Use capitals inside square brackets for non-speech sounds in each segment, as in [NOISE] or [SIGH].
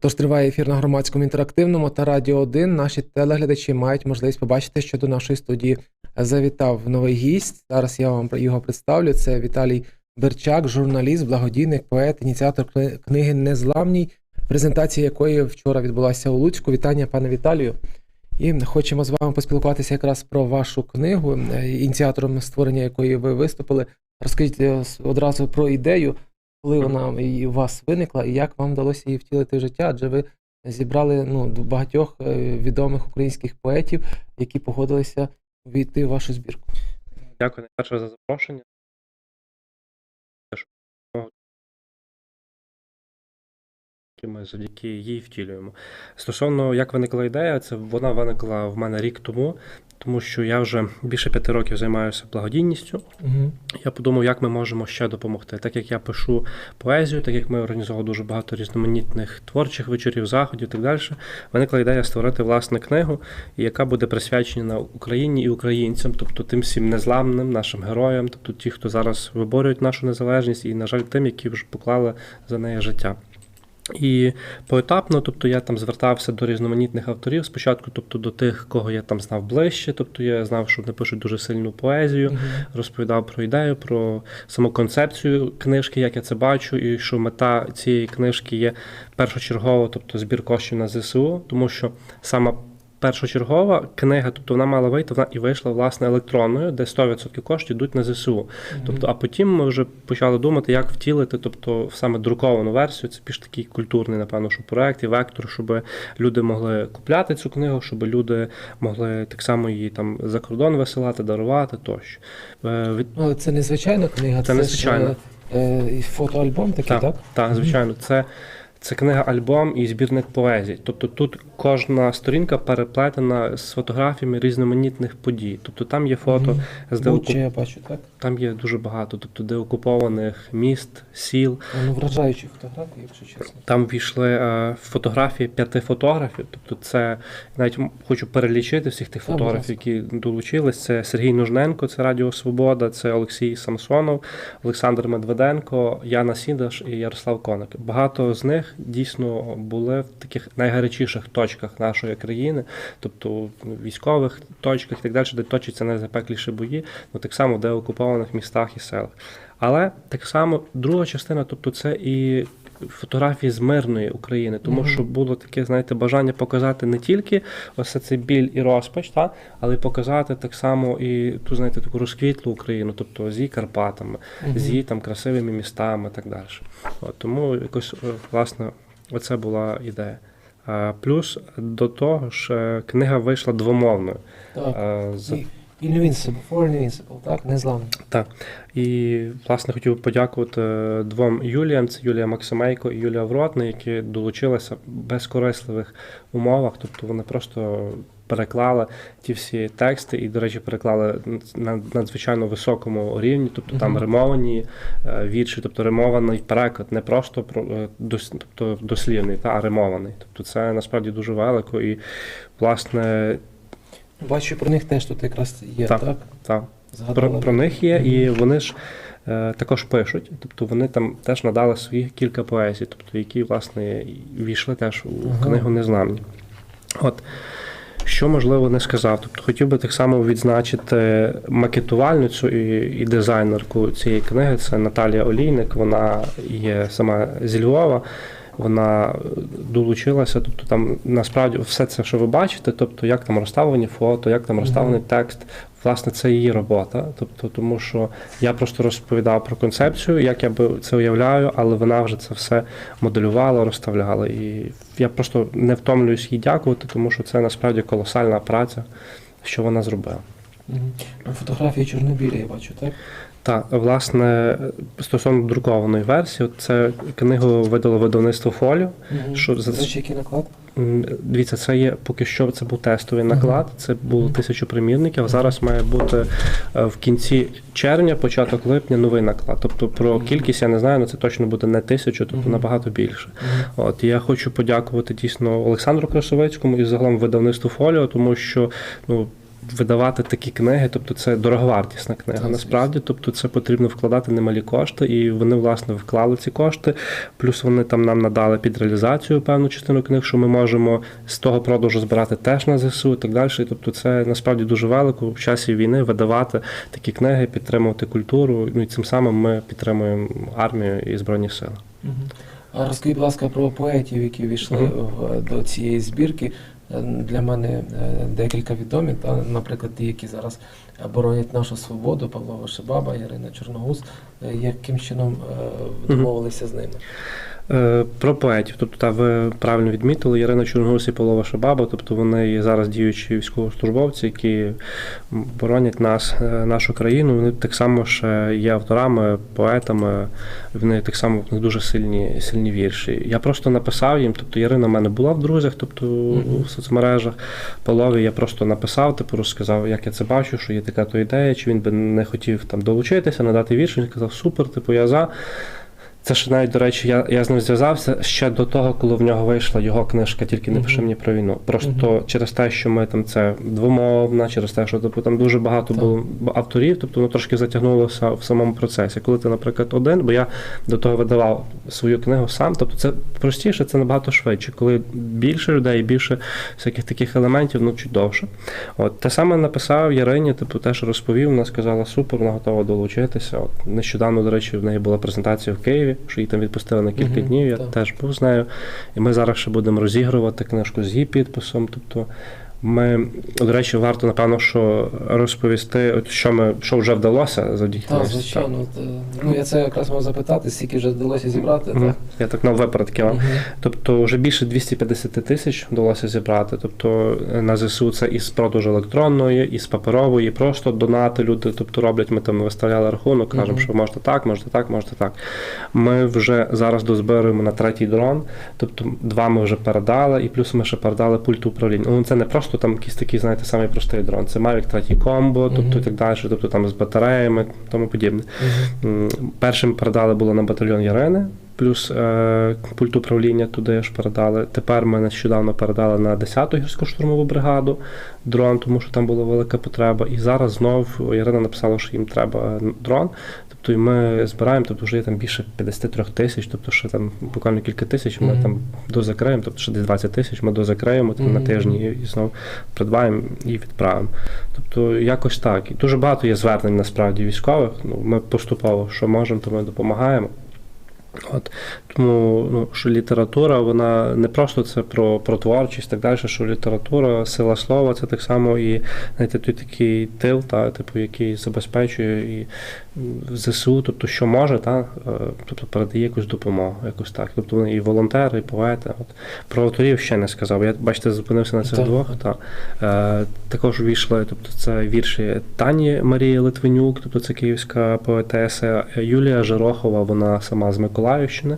Тож триває ефір на громадському інтерактивному та Радіо 1. Наші телеглядачі мають можливість побачити, що до нашої студії завітав новий гість. Зараз я вам його представлю. Це Віталій Берчак, журналіст, благодійник, поет, ініціатор книги Незламній, презентація якої вчора відбулася у Луцьку. Вітання, пане Віталію. І хочемо з вами поспілкуватися якраз про вашу книгу, е, ініціатором створення якої ви виступили. Розкажіть е, одразу про ідею, коли вона і у вас виникла, і як вам вдалося її втілити в життя? Адже ви зібрали ну, багатьох е, відомих українських поетів, які погодилися війти в вашу збірку. Дякую найперше за запрошення. Ми завдяки їй втілюємо. Стосовно як виникла ідея, це вона виникла в мене рік тому, тому що я вже більше п'яти років займаюся благодійністю. Угу. Я подумав, як ми можемо ще допомогти. Так як я пишу поезію, так як ми організували дуже багато різноманітних творчих вечорів, заходів і так далі. Виникла ідея створити власне книгу, яка буде присвячена Україні і українцям, тобто тим всім незламним нашим героям, тобто ті, хто зараз виборюють нашу незалежність, і, на жаль, тим, які вже поклали за неї життя. І поетапно, тобто я там звертався до різноманітних авторів спочатку, тобто до тих, кого я там знав ближче, тобто я знав, що вони пишуть дуже сильну поезію, розповідав про ідею, про саму концепцію книжки, як я це бачу, і що мета цієї книжки є першочергово, тобто збір коштів на ЗСУ, тому що саме першочергова книга, тобто вона мала вийти, вона і вийшла власне електронною, де 100% коштів йдуть на ЗСУ. Тобто, а потім ми вже почали думати, як втілити, тобто в саме друковану версію. Це більш такий культурний, напевно, що проект і вектор, щоб люди могли купляти цю книгу, щоб люди могли так само її там за кордон висилати, дарувати тощо. Е, Ну, але це не звичайна книга, Це це, не звичайна. е, фотоальбом такий, Так, так? так, звичайно, це. Це книга альбом і збірник поезій. Тобто тут кожна сторінка переплетена з фотографіями різноманітних подій. Тобто там є фото Мгм. з Буча я бачу, так? Там є дуже багато, тобто де окупованих міст, сіл. Ну, вражаючі фотографії, якщо чесно. Там війшли е, фотографії п'яти фотографів. Тобто, це навіть хочу перелічити всіх тих фотографів, які долучились. Це Сергій Нужненко, це Радіо Свобода, це Олексій Самсонов, Олександр Медведенко, Яна Сідаш і Ярослав Коник. Багато з них дійсно були в таких найгарячіших точках нашої країни, тобто військових точках і так далі, де точаться найзапекліші бої, ну так само де окупованих містах і селах. Але так само друга частина, тобто це і фотографії з мирної України, тому Мгм. що було таке, знаєте, бажання показати не тільки ось цей біль і розпач, та, але й показати так само і ту, знаєте, таку розквітлу Україну, тобто з її Карпатами, Мгм. з її там красивими містами і так далі. От, тому якось, е, власне, оце була ідея. А, Плюс до того ж, е, книга вийшла двомовною. Так. Е, з- Invincible, For Invincible, так? Незламний. І, власне, хотів подякувати двом Юліям: це Юлія Максимейко і Юлія Вротна, які долучилися в безкорисливих умовах. Тобто вони просто переклали ті всі тексти і, до речі, переклали на надзвичайно високому рівні, тобто там Мгм. римовані е, вірші, тобто римований переклад, не просто про е, тобто дослівний, та, а римований. Тобто це насправді дуже велико. І, власне, Бачу, про них теж тут якраз є, Так. так? так. Про, про них є, і вони ж е, також пишуть. Тобто вони там теж надали свої кілька поезій, тобто які, власне, війшли теж у Ага. книгу Незламні. От. Що можливо не сказав. Тобто хотів би так само відзначити макетувальницю і, і дизайнерку цієї книги. Це Наталія Олійник. Вона є сама зі Львова. Вона долучилася, тобто там насправді все це, що ви бачите, тобто як там розставлені фото, як там розставлений текст, власне, це її робота. Тобто, тому що я просто розповідав про концепцію, як я би це уявляю, але вона вже це все моделювала, розставляла. І я просто не втомлююсь їй дякувати, тому що це насправді колосальна праця, що вона зробила. Фотографії чорнобілі я бачу, так? Так, власне, стосовно друкованої версії, це книгу видало видавництво Фоліо. Мгм. Що за- який наклад? Дивіться, це є поки що це був тестовий наклад. Це було тисячу примірників. а Зараз має бути е, в кінці червня, початок липня новий наклад. Тобто про кількість я не знаю, але це точно буде не тисячу, тобто набагато більше. От я хочу подякувати дійсно Олександру Красовицькому і загалом видавництву Фоліо, тому що ну. Видавати такі книги, тобто це дороговартісна книга. Так, насправді, тобто це потрібно вкладати немалі кошти, і вони власне вклали ці кошти. Плюс вони там нам надали під реалізацію певну частину книг, що ми можемо з того продажу збирати теж на ЗСУ і так далі. І, Тобто, це насправді дуже велико в часі війни видавати такі книги, підтримувати культуру. Ну і цим самим ми підтримуємо армію і збройні сили. Мгм. А розкажіть, будь ласка, про поетів, які війшли Мгм. в- до цієї збірки. Для мене е, декілька відомі, та, наприклад, ті, які зараз боронять нашу свободу, Павло Вишебаба, Ярина Чорногуз. Е, Яким чином е, домовилися з ними? Е, Про поетів, тобто та ви правильно відмітили Ірина Чорногус і Павлова Шабаба, тобто вони є зараз діючі військовослужбовці, які боронять нас, е, нашу країну. Вони так само ще є авторами, поетами. Вони так само в них дуже сильні, сильні вірші. Я просто написав їм. Тобто Ірина в мене була в друзях, тобто Мгм. в соцмережах. Павлові я просто написав, типу розказав, як я це бачу, що є така то ідея, чи він би не хотів там долучитися, надати вірш. Він сказав, супер, типу, я за. Це ж навіть, до речі, я, я з ним зв'язався ще до того, коли в нього вийшла його книжка, тільки не пиши мені про війну. Просто Мгм. через те, що ми там це двомовна, через те, що типу, там дуже багато Так. було авторів, тобто воно трошки затягнулося в самому процесі. Коли ти, наприклад, один, бо я до того видавав свою книгу сам, тобто це простіше, це набагато швидше. Коли більше людей, більше всяких таких елементів, ну чуть довше. От те саме написав Ярині, типу, теж розповів. Вона сказала, супер, вона готова долучитися. От нещодавно, до речі, в неї була презентація в Києві, що її там відпустили на кілька днів. Я так. теж був з нею. І ми зараз ще будемо розігрувати книжку з її підписом. Тобто ми, до речі, варто напевно, що розповісти, от що ми що вже вдалося завдяки Так, звичайно. Е, Ну, я це якраз мав запитати, скільки вже вдалося зібрати. Мгм. так? Я так на випередки вам. Мгм. Тобто вже більше 250 тисяч вдалося зібрати. Тобто е, на ЗСУ це із продажу електронної, із паперової, просто донати люди. Тобто роблять, ми там виставляли рахунок, кажемо, Мгм. що можете так, можете так, можете так. Ми вже зараз дозбираємо на третій дрон. Тобто два ми вже передали, і плюс ми ще передали пульт управління. Ну це не просто там якийсь такий, знаєте, самий простий дрон. Це Mavic третій комбо, тобто Мгм. і так далі, тобто там з батареями, тому подібне. Мгм. М, Першим передали було на батальйон Ярини, плюс е, пульт управління туди ж передали. Тепер ми нещодавно передали на 10-ту гірсько-штурмову бригаду дрон, тому що там була велика потреба. І зараз знов Ярина написала, що їм треба дрон. Тобто і ми збираємо, тобто вже є там більше 53 тисяч, тобто ще там буквально кілька тисяч ми Мгм. там дозакриємо, тобто ще десь 20 тисяч ми дозакриємо там, на тижні і, і знов придбаємо і відправимо. Тобто якось так. І дуже багато є звернень насправді військових. Ну, ми поступово, що можемо, то ми допомагаємо. От тому ну, що література, вона не просто це про, про творчість, так далі, що література, сила слова, це так само і знаєте, той такий тил, та, типу, який забезпечує і ЗСУ, тобто що може, та, е, тобто передає якусь допомогу, якось так. Тобто вони і волонтери, і поети. От. Про авторів ще не сказав. Я бачите, зупинився на цих Так. двох. Та. Е, також війшли, тобто це вірші Тані Марії Литвинюк, тобто це київська поетеса, Юлія Жирохова, вона сама з Миколаївщини.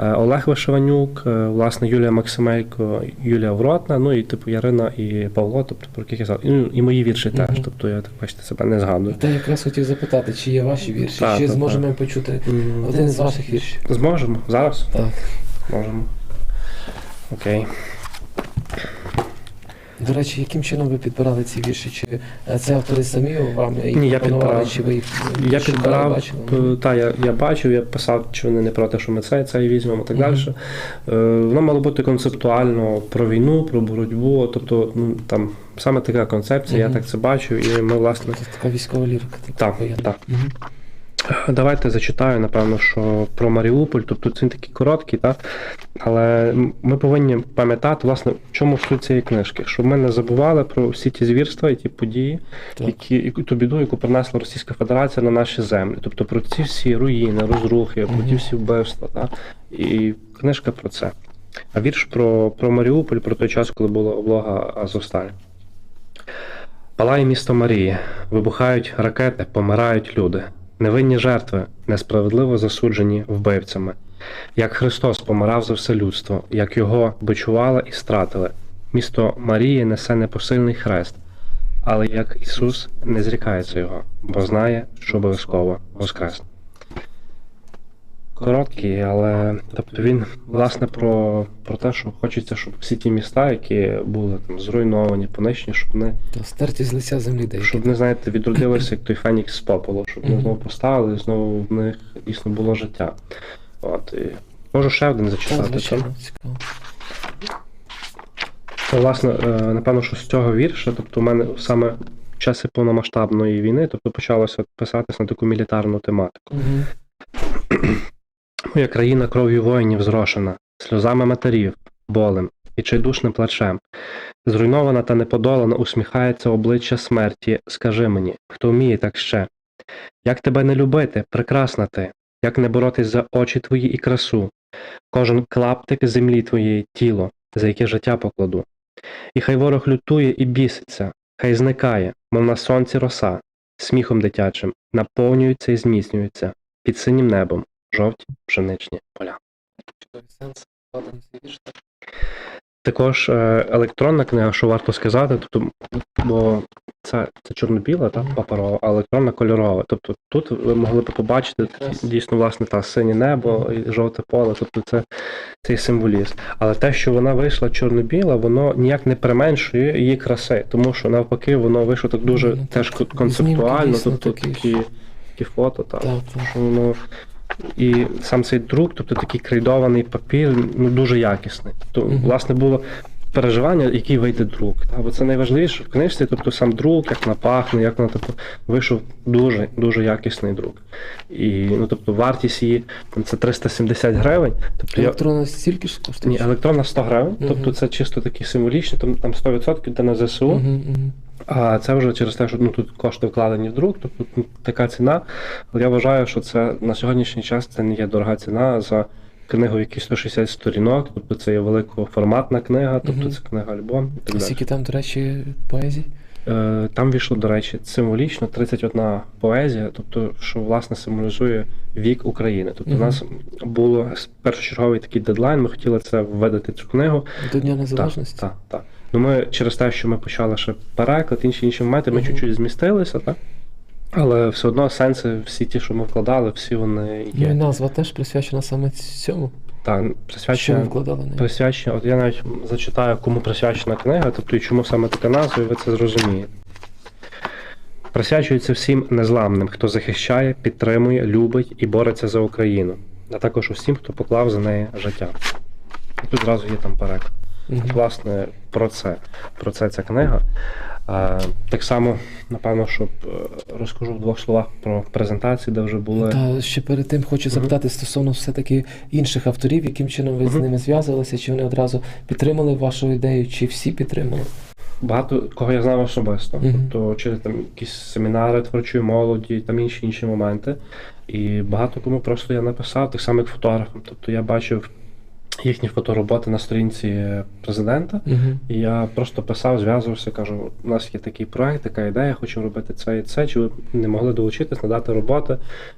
Е, Олег Вишиванюк, е, власне, Юлія Максимейко, Юлія Вротна, ну і типу Ярина і Павло, тобто про яких я згадав. І, і мої вірші теж. Угу. Тобто я так бачите себе не згадую. Та якраз хотів запитати, чи є ваші вірші, Так, чи так, зможемо так. почути один із ваших віршів. Зможемо зараз? Так. Можемо. Окей. До речі, яким чином ви підбирали ці вірші? Чи е, це автори самі вам їх Ні, я підбирав. чи ви їх Я шукали, підбирав, бачили? та, я, я бачив, я писав, чи вони не проти, що ми це, це і візьмемо, так Мгм. далі. Е, воно мало бути концептуально про війну, про боротьбу. Тобто, ну там саме така концепція, Мгм. я так це бачив, і ми, власне, Це така військова лірика. так, воєнна. так. Мгм. Давайте зачитаю, напевно, що про Маріуполь, тобто це він такий короткий, так? але ми повинні пам'ятати, власне, в чому суть цієї книжки, щоб ми не забували про всі ті звірства і ті події, Так. які і ту біду, яку принесла Російська Федерація на наші землі. Тобто про ці всі руїни, розрухи, про ті всі вбивства. Так? І книжка про це. А вірш про, про Маріуполь, про той час, коли була облога Азовсталь. Палає місто Марії, вибухають ракети, помирають люди. Невинні жертви, несправедливо засуджені вбивцями. Як Христос помирав за все людство, як його бичували і стратили. Місто Марії несе непосильний хрест, але як Ісус не зрікається його, бо знає, що обов'язково воскресне. Короткий, але тобто він власне про, про те, що хочеться, щоб всі ті міста, які були там зруйновані, понищені, щоб То стерті з лиця землі деякі. щоб вони, знаєте, відродилися як той Фенікс з попелу, щоб вони знову поставили, і знову в них дійсно було життя. От, і можу ще один зачитати. цікаво. Це, власне, е, напевно, що з цього вірша, тобто у мене саме в часи повномасштабної війни, тобто почалося писатись на таку мілітарну тематику. Мгм. Моя країна кров'ю воїнів зрошена, сльозами матерів, болем і чайдушним плачем. Зруйнована та неподолана усміхається обличчя смерті. Скажи мені, хто вміє так ще? Як тебе не любити, прекрасна ти, як не боротись за очі твої і красу, кожен клаптик землі твоєї тіло, за яке життя покладу. І хай ворог лютує і біситься, хай зникає, мов на сонці роса, сміхом дитячим, наповнюється і зміцнюється під синім небом жовті пшеничні поля. Також е, електронна книга, що варто сказати, тобто, бо це, це чорно-біла, та паперова, а електронна кольорова. Тобто тут ви могли б побачити дійсно власне та синє небо і жовте поле, тобто це цей символізм. Але те, що вона вийшла чорно-біла, воно ніяк не применшує її краси, тому що навпаки воно вийшло так дуже Ну, теж концептуально, тобто такі такі, такі фото, так. Так, так. що воно і сам цей друк, тобто такий крейдований папір, ну дуже якісний. Тобто, Мгм. власне, було переживання, який вийде друк. Бо це найважливіше в книжці, тобто сам друк, як вона пахне, як вона тобто, вийшов дуже дуже якісний друк. І ну, тобто, вартість її там, це 370 гривень. Тобто, я, Електронна стільки ж коштує? ні, електронна 100 гривень, Мгм. тобто це чисто такий символічний, там, там 100% йде на ЗСУ. Мгм, мгм. А це вже через те, що ну тут кошти вкладені в друк, тобто ну, така ціна. Але я вважаю, що це на сьогоднішній час це не є дорога ціна за книгу, які 160 сторінок, тобто це є великоформатна книга, тобто це книга альбом і так далі. скільки там, до речі, поезій? Е, Там вийшло, до речі, символічно 31 поезія, тобто, що власне символізує вік України. Тобто, Мгм. у нас було першочерговий такий дедлайн. Ми хотіли це видати цю книгу. До Дня Незалежності? так, так. Ну ми через те, що ми почали ще переклад, інші інші моменти, ми чуть-чуть змістилися, так? Але все одно сенси, всі ті, що ми вкладали, всі вони Ну і назва теж присвячена саме цьому. Так, в неї? От я навіть зачитаю, кому присвячена книга, тобто і чому саме така назва, і ви це зрозумієте. Присвячується всім незламним, хто захищає, підтримує, любить і бореться за Україну, а також усім, хто поклав за неї життя. І тут зразу є там переклад. Мгм. Власне, про це. Про це ця книга. Е, Так само, напевно, щоб е, розкажу в двох словах про презентацію, де вже були. Та ще перед тим хочу запитати стосовно все-таки інших авторів, яким чином ви з ними зв'язувалися, чи вони одразу підтримали вашу ідею, чи всі підтримали? Багато кого я знав особисто, Мгм. тобто через там якісь семінари творчої молоді, там інші інші моменти. І багато кому просто я написав, так само як фотографам. Тобто я бачив їхні фотороботи на сторінці президента. Угу. І я просто писав, зв'язувався, кажу, у нас є такий проект, така ідея, хочу робити це і це. Чи ви не могли долучитись, надати роботи?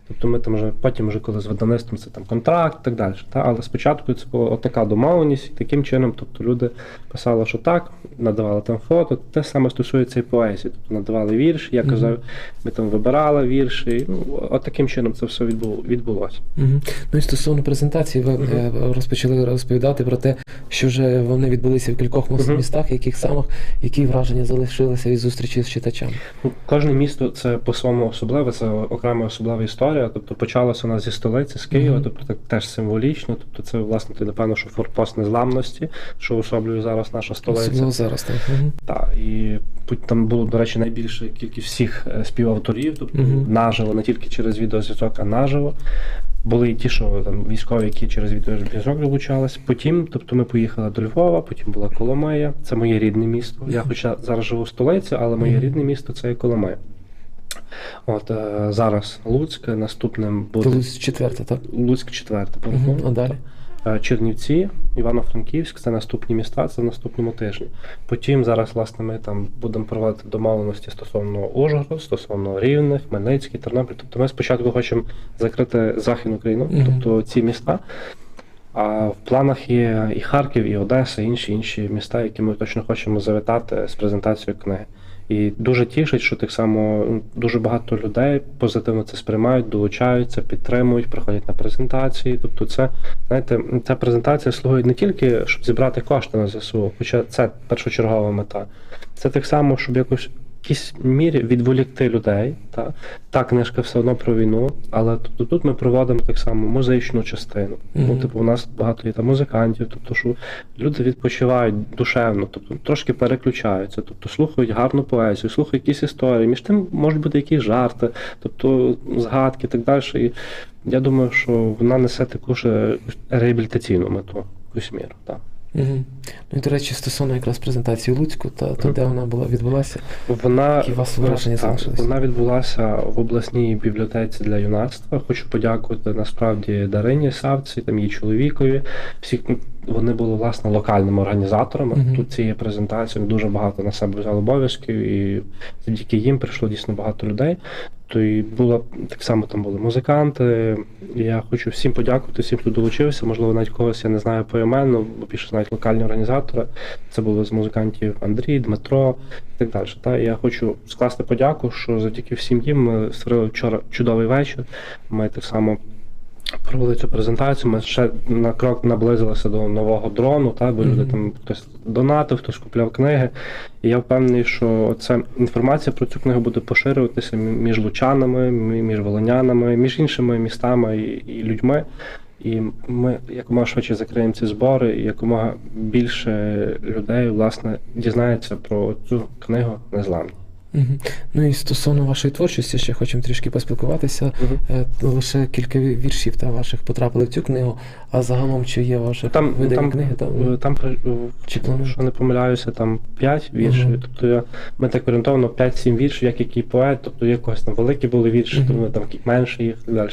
Тобто ми там вже потім, вже коли з видавництвом це там контракт і так далі. Та? Але спочатку це була така домовленість, і таким чином, тобто люди писали, що так, надавали там фото. Те саме стосується і поезії. Тобто надавали вірш, я казав, ми там вибирали вірші. І, ну, от таким чином це все відбу- відбулося. Угу. Ну і стосовно презентації, ви е, розпочали розповідати про те, що вже вони відбулися в кількох Мгм. містах, яких самих, які враження залишилися від зустрічі з читачами. Ну, Кожне місто це по-своєму особливе, це окрема особлива історія. Тобто почалося у нас зі столиці, з Києва, Мгм. тобто так теж символічно. Тобто це власне ти, напевно, що форпост незламності, що особлює зараз наша столиця. Особливо зараз так. Угу. Так, і там було, до речі, найбільша кількість всіх е, співавторів, тобто Мгм. наживо, не тільки через відеозв'язок, а наживо. Були і ті, що там військові, які через відеозв'язок долучались. Потім, тобто, ми поїхали до Львова, потім була Коломия. Це моє рідне місто. Я хоча зараз живу в столиці, але моє рідне місто це Коломия. От е, зараз Луцьк, наступним буде Це четверте, так? Луцьк четверте. Угу. порахунок. А далі? Е, Чернівці, Івано-Франківськ це наступні міста, це в наступному тижні. Потім зараз, власне, ми там будемо проводити домовленості стосовно Ужгород, стосовно Рівних, Хмельницький, Тернопіль. Тобто ми спочатку хочемо закрити Західну Україну, Мгм. тобто ці міста. А в планах є і Харків, і Одеса, і інші інші міста, які ми точно хочемо завітати з презентацією книги. І дуже тішить, що так само ну, дуже багато людей позитивно це сприймають, долучаються, підтримують, приходять на презентації. Тобто, це знаєте, ця презентація слугує не тільки щоб зібрати кошти на ЗСУ, хоча це першочергова мета. Це так само, щоб якось якійсь мірі відволікти людей. Та, та книжка все одно про війну, але тобто тут ми проводимо так само музичну частину. Ну, типу, у нас багато є там музикантів, тобто, що люди відпочивають душевно, тобто трошки переключаються, тобто слухають гарну поезію, слухають якісь історії. Між тим можуть бути якісь жарти, тобто згадки і так далі. І я думаю, що вона несе таку ж реабілітаційну мету, якусь міру. Так. Угу. Ну і до речі, стосовно якраз презентації Луцьку, та то де вона була відбулася. Вона, Які у вас враження залишились? вона відбулася в обласній бібліотеці для юнацтва. Хочу подякувати насправді Дарині Савці, там її чоловікові. Всі ну, вони були власне локальними організаторами. Мгм. Тут цієї презентації дуже багато на себе взяли обов'язків, і завдяки їм прийшло дійсно багато людей. То і було так само там були музиканти. Я хочу всім подякувати, всім, хто долучився. Можливо, навіть когось я не знаю поіменно, бо більше знають локальні організатори. Це були з музикантів Андрій, Дмитро і так далі. Та я хочу скласти подяку, що завдяки всім їм ми створили вчора чудовий вечір. Ми так само. Провели цю презентацію, ми ще на крок наблизилися до нового дрону, та, бо люди там хтось донатив, хтось купляв книги. І я впевнений, що ця інформація про цю книгу буде поширюватися між лучанами, мі- між волонянами, між іншими містами і, і людьми. І ми якомога швидше закриємо ці збори, і якомога більше людей власне дізнається про цю книгу незламні. Угу. Ну і стосовно вашої творчості, ще хочемо трішки поспілкуватися. Е, Лише кілька віршів та ваших потрапили в цю книгу, а загалом чи є ваші Там, там, книги? Там, е, там, Чи плануєте? якщо не помиляюся, там 5 віршів. Мгм. Тобто я, ми так орієнтовно 5-7 віршів, як який поет, тобто є когось там великі були вірші, Мгм. тому там менше їх і так далі.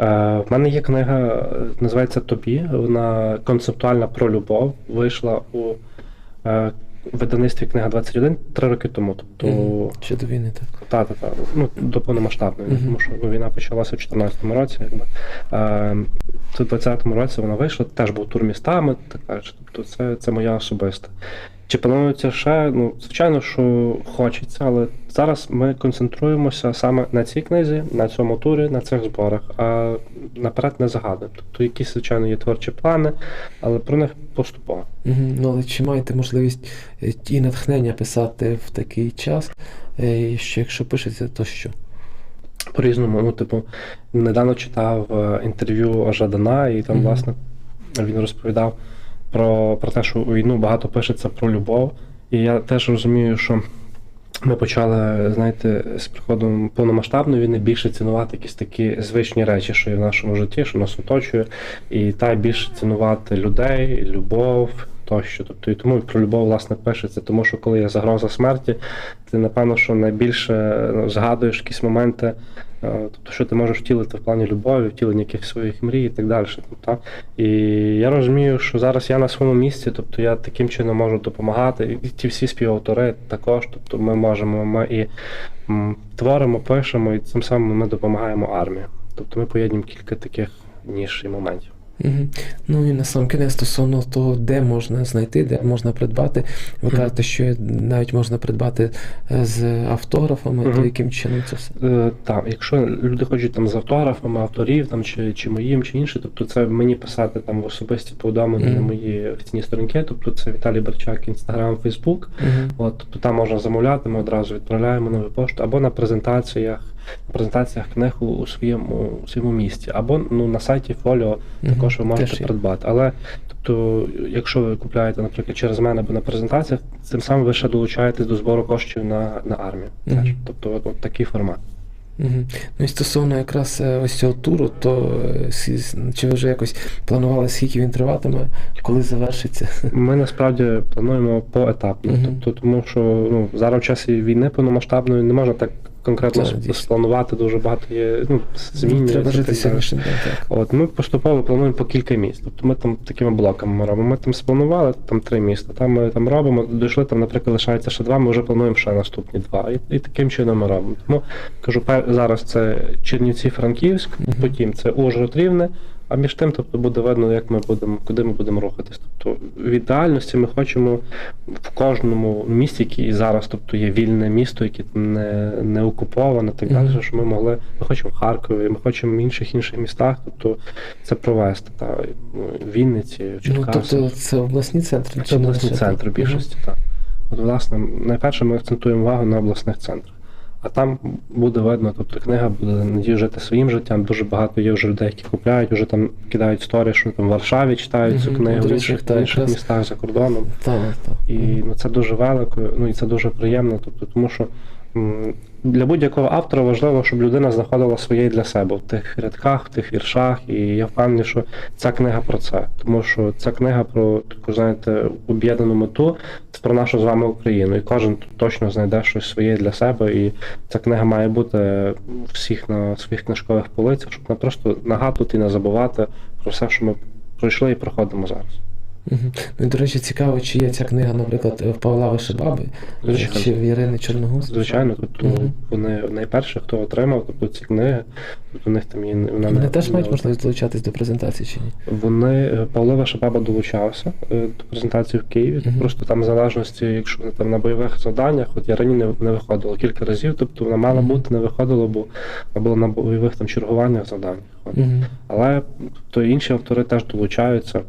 Е, в мене є книга, е, називається Тобі. Вона концептуальна про любов. Вийшла у е, видавництві книга 21 три роки тому. Тобто, Мгм. Ще до війни, так. Так, так, та, ну, до повномасштабної, Мгм. тому що ну, війна почалася в 2014 році. Якби. Е, в 2020 році вона вийшла, теж був тур містами, Така ж Тобто це, це моя особиста. Чи планується ще? Ну, звичайно, що хочеться, але зараз ми концентруємося саме на цій книзі, на цьому турі, на цих зборах, а наперед не загадуємо. Тобто якісь, звичайно, є творчі плани, але про них поступово. Ну, але чи маєте можливість е, і натхнення писати в такий час? Е, Що якщо пишеться, то що? По-різному, ну, типу, недавно читав е, інтерв'ю Жадана, і там, Мгм. власне, він розповідав про, про те, що у війну багато пишеться про любов. І я теж розумію, що ми почали, знаєте, з приходом повномасштабної війни більше цінувати якісь такі звичні речі, що є в нашому житті, що нас оточує, і та більше цінувати людей, любов. Тощо, тобто і тому про любов власне пишеться, тому що коли є загроза смерті, ти напевно, що найбільше ну, згадуєш якісь моменти, е, тобто, що ти можеш втілити в плані любові, втілення якихось своїх мрій і так далі. Тобто, і я розумію, що зараз я на своєму місці, тобто я таким чином можу допомагати. І ті всі співавтори також. Тобто ми можемо, ми і творимо, пишемо, і цим самим ми допомагаємо армії. Тобто ми поєднуємо кілька таких ніж і моментів. Угу. Ну і на сам кінець стосовно того, де можна знайти, де можна придбати. Ви кажете, що навіть можна придбати е, з автографами, то яким чином це все? Е, так, якщо люди хочуть там з автографами авторів, там чи, чи моїм, чи інші, тобто це мені писати там в особисті повідомлення на мої офіційні сторінки, тобто це Віталій Берчак, Інстаграм, Фейсбук. Угу. От, тобто там можна замовляти, ми одразу відправляємо нову пошту, або на презентаціях, презентаціях книг у, своєму у своєму місті, або ну, на сайті Фоліо також ви можете Теж є. придбати. Але тобто, якщо ви купляєте, наприклад, через мене або на презентаціях, цим самим ви ще долучаєтесь до збору коштів на, на армію. Теж. Мгм. Тобто, от, от такий формат. Угу. Ну і стосовно якраз е, ось цього туру, то е, сі- чи ви вже якось планували, скільки він триватиме, коли завершиться? [LAUGHS] Ми насправді плануємо поетапно. Мгм. Тобто, тому що ну, зараз в часі війни повномасштабної не можна так конкретно спланувати. Дуже багато є ну, змін. Треба жити сьогоднішнім днем, так. От ми поступово плануємо по кілька міст. Тобто ми там такими блоками ми робимо. Ми там спланували там три міста. Там ми там робимо. Дійшли там, наприклад, лишається ще два. Ми вже плануємо ще наступні два. І, і таким чином ми робимо. Тому кажу, зараз це Чернівці, Франківськ, Мгм. потім це Ужгород Рівне, А між тим, тобто, буде видно, як ми будемо, куди ми будемо рухатись. Тобто, в ідеальності ми хочемо в кожному місті, який зараз, тобто є вільне місто, яке не, не окуповане, так далі, Мгм. що ми могли. Ми хочемо в Харкові, ми хочемо в інших інших містах, тобто це провести. Та, ну, в Вінниці, в Ну, тобто це обласні центри? Це обласні центри більшості, так. От, власне, найперше ми акцентуємо увагу на обласних центрах. А там буде видно, тобто книга буде надію жити своїм життям. Дуже багато є вже людей, які купляють, вже там кидають сторі, що там в Варшаві читають цю книгу, в інших, так, в інших якраз. містах за кордоном. Так, так. І ну, це дуже велико, ну і це дуже приємно. Тобто, тому що м, для будь-якого автора важливо, щоб людина знаходила своє для себе в тих рядках, в тих віршах. І я впевнений, що ця книга про це. Тому що ця книга про таку, знаєте, об'єднану мету, про нашу з вами Україну. І кожен точно знайде щось своє для себе. І ця книга має бути всіх на своїх книжкових полицях, щоб не просто нагадувати і не забувати про все, що ми пройшли і проходимо зараз. Ну, до речі, цікаво, чи є ця книга, наприклад, в Павла Вишибаби Звичайно. чи в Ірини Чорногуз? Звичайно, тобто Мгм. вони найперше, хто отримав тобто, ці книги, тобто у них там є вона Вони не- теж не- мають можливість долучатись до презентації чи ні? Вони е, Павлова Шабаба долучався е, до презентації в Києві. Мгм. Просто там в залежності, якщо вони там на бойових завданнях, от я рані не, не виходила кілька разів, тобто вона мала Мгм. бути, не виходила, бо вона була на бойових там чергуваннях завданнях. От. Мгм. Але то інші автори теж долучаються.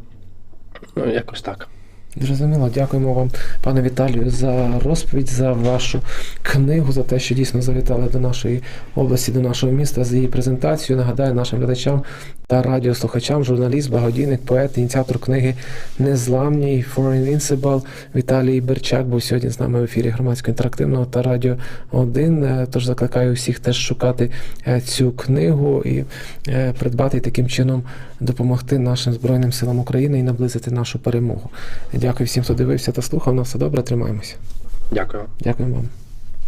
Ну, якось так. Зрозуміло, дякуємо вам, пане Віталію, за розповідь, за вашу книгу, за те, що дійсно завітали до нашої області, до нашого міста, за її презентацію. Нагадаю нашим глядачам та радіослухачам, журналіст, благодійник, поет, ініціатор книги Незламній For Invincible Віталій Берчак був сьогодні з нами в ефірі громадського інтерактивного та радіо 1. Е, Тож закликаю всіх теж шукати е, цю книгу і е, придбати таким чином допомогти нашим Збройним силам України і наблизити нашу перемогу. Дякую всім, хто дивився та слухав. На все добре, тримаємося. Дякую. Дякую вам.